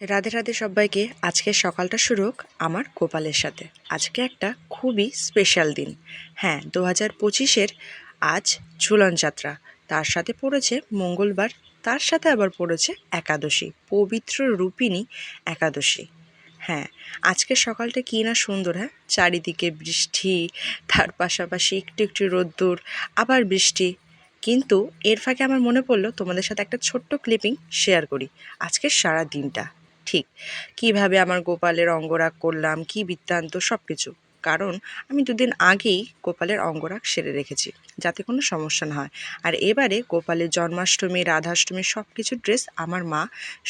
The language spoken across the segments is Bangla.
রাধে রাধে সবাইকে, আজকের সকালটা শুরু হোক আমার গোপালের সাথে। আজকে একটা খুবই স্পেশাল দিন। হ্যাঁ দু হাজার পঁচিশের আজ ঝুলন যাত্রা। তার সাথে পড়েছে মঙ্গলবার, তার সাথে আবার পড়েছে একাদশী, পবিত্র রূপিণী একাদশী। হ্যাঁ আজকের সকালটা কী না সুন্দর হ্যাঁ? চারিদিকে বৃষ্টি, তার পাশাপাশি একটু একটু রোদ্দুর, আবার বৃষ্টি। কিন্তু এর ফাঁকে আমার মনে পড়ল, তোমাদের সাথে একটা ছোট্ট ক্লিপিং শেয়ার করি। আজকের সারা দিনটা। ঠিক? কীভাবে আমার গোপালের অঙ্গরাগ করলাম? কি বৃত্তান্ত? সব কিছু কারণ আমি দুদিন আগেই গোপালের অঙ্গরাগ সেরে রেখেছি, যাতে কোনো সমস্যা না হয়। আর এবারে গোপালের জন্মাষ্টমী, রাধাষ্টমী সব কিছু ড্রেস আমার মা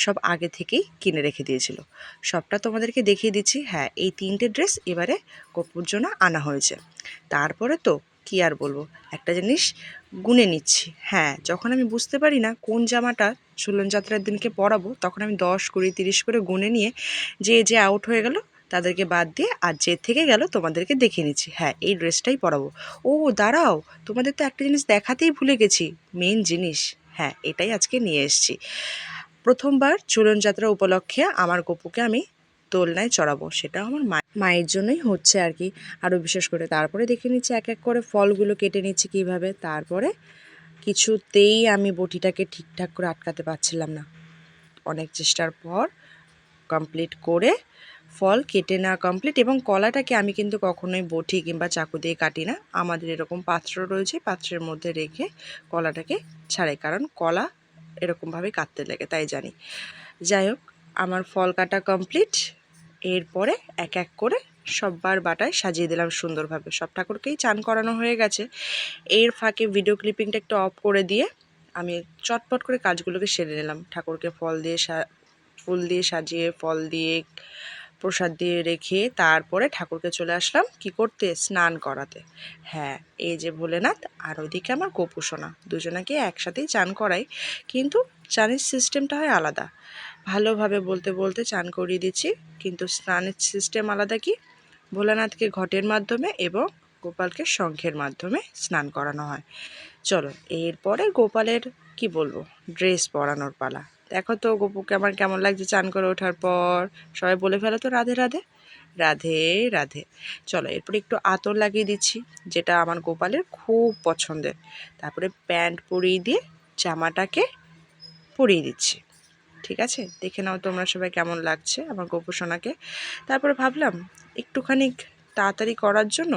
সব আগে থেকেই কিনে রেখে দিয়েছিল। সবটা তোমাদেরকে দেখিয়ে দিচ্ছি। হ্যাঁ এই তিনটে ড্রেস এবারে গোপুর জন্য আনা হয়েছে। তারপরে তো কি আর বলব, একটা জিনিস গুনে নিচ্ছি। হ্যাঁ যখন আমি বুঝতে পারি না কোন জামাটা ঝুলন যাত্রার দিনকে পরাবো, তখন আমি দশ কুড়ি তিরিশ করে গুনে নিয়ে যে যে আউট হয়ে গেল তাদেরকে বাদ দিয়ে আর যে থেকে গেল তোমাদেরকে দেখিয়ে নিচ্ছি। হ্যাঁ এই ড্রেসটাই পরাবো। ও, দাঁড়াও, তোমাদের তো একটা জিনিস দেখাতেই ভুলে গেছি। মেন জিনিস। হ্যাঁ এটাই আজকে নিয়ে এসেছি। প্রথমবার ঝুলন যাত্রা উপলক্ষে আমার গপুকে আমি দোলনায় চড়াবো। সেটা আমার মা মায়ের জন্যই হচ্ছে আর কি। আরও বিশেষ করে তারপরে দেখে নিচ্ছি এক এক করে ফলগুলো কেটে নিচ্ছি কীভাবে। তারপরে কিছুতেই আমি বটিটাকে ঠিকঠাক করে আটকাতে পারছিলাম না। অনেক চেষ্টার পর কমপ্লিট করে ফল কেটে নেওয়া কমপ্লিট এবং কলাটাকে আমি কিন্তু কখনোই বটি কিংবা চাকু দিয়ে কাটি না। আমাদের এরকম পাত্র রয়েছে, পাত্রের মধ্যে রেখে কলাটাকে ছাড়াই, কারণ কলা এরকমভাবে কাটতে লাগে, তাই জানি। যাই হোক, আমার ফল কাটা কমপ্লিট এরপরে এক এক করে সববার বাটায় সাজিয়ে দিলাম সুন্দরভাবে। সব ঠাকুরকেই চান করানো হয়ে গেছে। এর ফাঁকে ভিডিও ক্লিপিংটা একটু অফ করে দিয়ে আমি চটপট করে কাজগুলোকে সেরে নিলাম। ঠাকুরকে ফল দিয়ে ফুল দিয়ে সাজিয়ে, ফল দিয়ে প্রসাদ দিয়ে রেখে তারপরে ঠাকুরকে চলে আসলাম কি করতে? স্নান করাতে। হ্যাঁ এই যে ভোলেনাথ আর ওইদিকে আমার গোপুসোনা দুজনাকে একসাথেই চান করাই। কিন্তু চানের সিস্টেমটা হয় আলাদা। ভালোভাবে বলতে বলতে চান করিয়ে দিচ্ছি, কিন্তু স্নানের সিস্টেম আলাদা কি? ভোলানাথকে ঘটের মাধ্যমে এবং গোপালকে শঙ্খের মাধ্যমে স্নান করানো হয়। চলো, এরপরে গোপালের কি বলব? ড্রেস পরানোর পালা। দেখো তো গোপুকে আমার কেমন লাগছে চান করে ওঠার পর। সবাই বলে ফেলো তো রাধে রাধে। রাধে রাধে। চলো, এরপরে একটু আতর লাগিয়ে দিচ্ছি, যেটা আমার গোপালের খুব পছন্দের। তারপরে প্যান্ট পরিয়ে দিয়ে জামাটাকে পরিয়ে দিচ্ছি। ঠিক আছে? দেখে নাও তোমরা সবাই কেমন লাগছে আমার গোপোষণাকে তারপরে ভাবলাম, একটুখানি তাড়াতাড়ি করার জন্য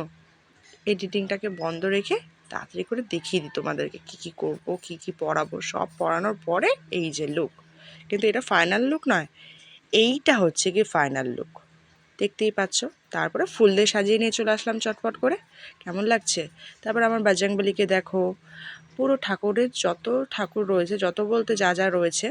এডিটিংটাকে বন্ধ রেখে তাড়াতাড়ি করে দেখিয়ে দিই তোমাদেরকে কী কী করব, কী কী পড়াবো। সব পড়ানোর পরে এই যে লুক কিন্তু এটা ফাইনাল লুক নয়। এইটা হচ্ছে কি ফাইনাল লুক দেখতেই পাচ্ছ? তারপরে ফুল দিয়ে সাজিয়ে নিয়ে চলে আসলাম চটপট করে। কেমন লাগছে? তারপর আমার বাজরাংবলিকে দেখো। পুরো ঠাকুরের যত ঠাকুর রয়েছে, যত বলতে যা যা রয়েছে,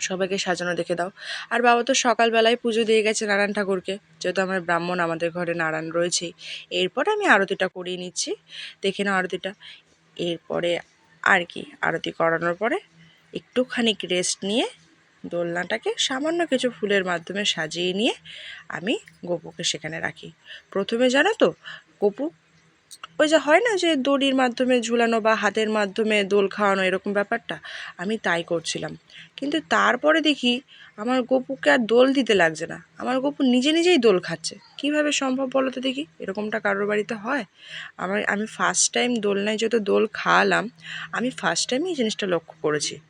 সবাইকে সাজানো দেখে দাও। আর বাবা তো সকালবেলায় পুজো দিয়ে গেছে নারায়ণ ঠাকুরকে। যেহেতু আমার ব্রাহ্মণ, আমাদের ঘরে নারায়ণ রয়েছেই। এরপরে আমি আরতিটা করিয়ে নিচ্ছি। দেখে নাও আরতিটা। এরপরে আর কি আরতি করানোর পরে একটুখানি রেস্ট নিয়ে দোলনাটাকে সামান্য কিছু ফুলের মাধ্যমে সাজিয়ে নিয়ে আমি গোপুকে সেখানে রাখি। প্রথমে জানো তো, গোপু ওই যে হয় না যে দড়ির মাধ্যমে ঝুলানো বা হাতের মাধ্যমে দোল খাওয়ানো এরকম ব্যাপারটা? আমি তাই করছিলাম। কিন্তু তারপরে দেখি আমার গপুকে আর দোল দিতে লাগছে না। আমার গপু নিজে নিজেই দোল খাচ্ছে। কীভাবে সম্ভব বলো তো দেখি? এরকমটা কারোর বাড়িতে হয়? আমার, আমি ফার্স্ট টাইম দোলনায় যত দোল খাওয়ালাম, আমি ফার্স্ট টাইমই এই জিনিসটা লক্ষ্য করেছি।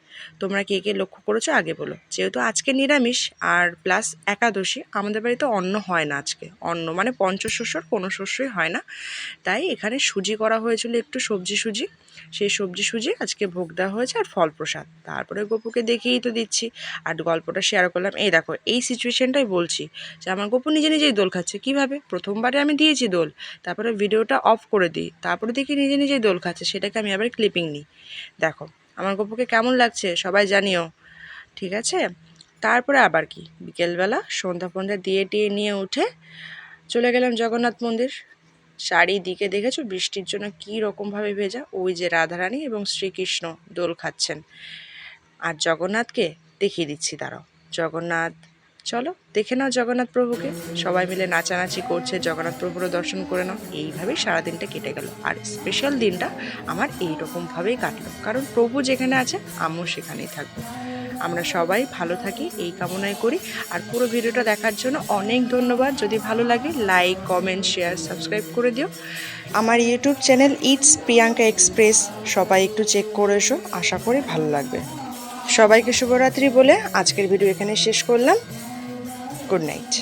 তোমরা কে কে লক্ষ্য করেছ আগে বলো। যেহেতু আজকে নিরামিষ, আর প্লাস একাদশী, আমাদের বাড়িতে অন্ন হয় না আজকে। অন্ন মানে পঞ্চশস্যর কোনো শস্যই হয় না। তাই এখানে সুজি করা হয়েছিল একটু সবজি সুজি। সেই সবজি সুজি আজকে ভোগ দেওয়া হয়েছে আর ফল প্রসাদ। তারপরে গপুকে দেখেই তো দিচ্ছি। আর গল্পটা শেয়ার করলাম। এই দেখো, এই সিচুয়েশনটাই বলছি যে আমার গপু নিজে নিজেই দোল খাচ্ছে। কীভাবে? প্রথমবারে আমি দিয়েছি দোল, তারপরে ভিডিওটা অফ করে দিই। তারপরে দেখি নিজে নিজেই দোল খাচ্ছে, সেটাকে আমি আবার ক্লিপিং নিই। দেখো আমার গপুকে কেমন লাগছে? সবাই জানিও। ঠিক আছে? তারপরে আবার কি? বিকেলবেলা সন্ধ্যা ফন্ধ্যা দিয়ে টিয়ে নিয়ে উঠে চলে গেলাম জগন্নাথ মন্দির। চারিদিকে দেখেছ? বৃষ্টির জন্য কী রকমভাবে ভেজা? ওই যে রাধারানী এবং শ্রীকৃষ্ণ দোল খাচ্ছেন। আর জগন্নাথকে দেখিয়ে দিচ্ছি, দাঁড়াও। জগন্নাথ চলো, দেখে নাও জগন্নাথ প্রভুকে। সবাই মিলে নাচানাচি করছে, জগন্নাথ প্রভুরও দর্শন করে নাও। এইভাবেই সারাদিনটা কেটে গেল। আর স্পেশাল দিনটা আমার এই রকমভাবেই কাটলো। কারণ প্রভু যেখানে আছে, আমিও সেখানেই থাকব। আমরা সবাই ভালো থাকি, এই কামনাই করি। আর পুরো ভিডিওটা দেখার জন্য অনেক ধন্যবাদ। যদি ভালো লাগে লাইক কমেন্ট শেয়ার সাবস্ক্রাইব করে দিও। আমার YouTube channel it's Priyanka express সবাই একটু চেক করে এসো, আশা করি ভালো লাগবে। সবাইকে শুভরাত্রি বলে আজকের ভিডিও এখানে শেষ করলাম। Good night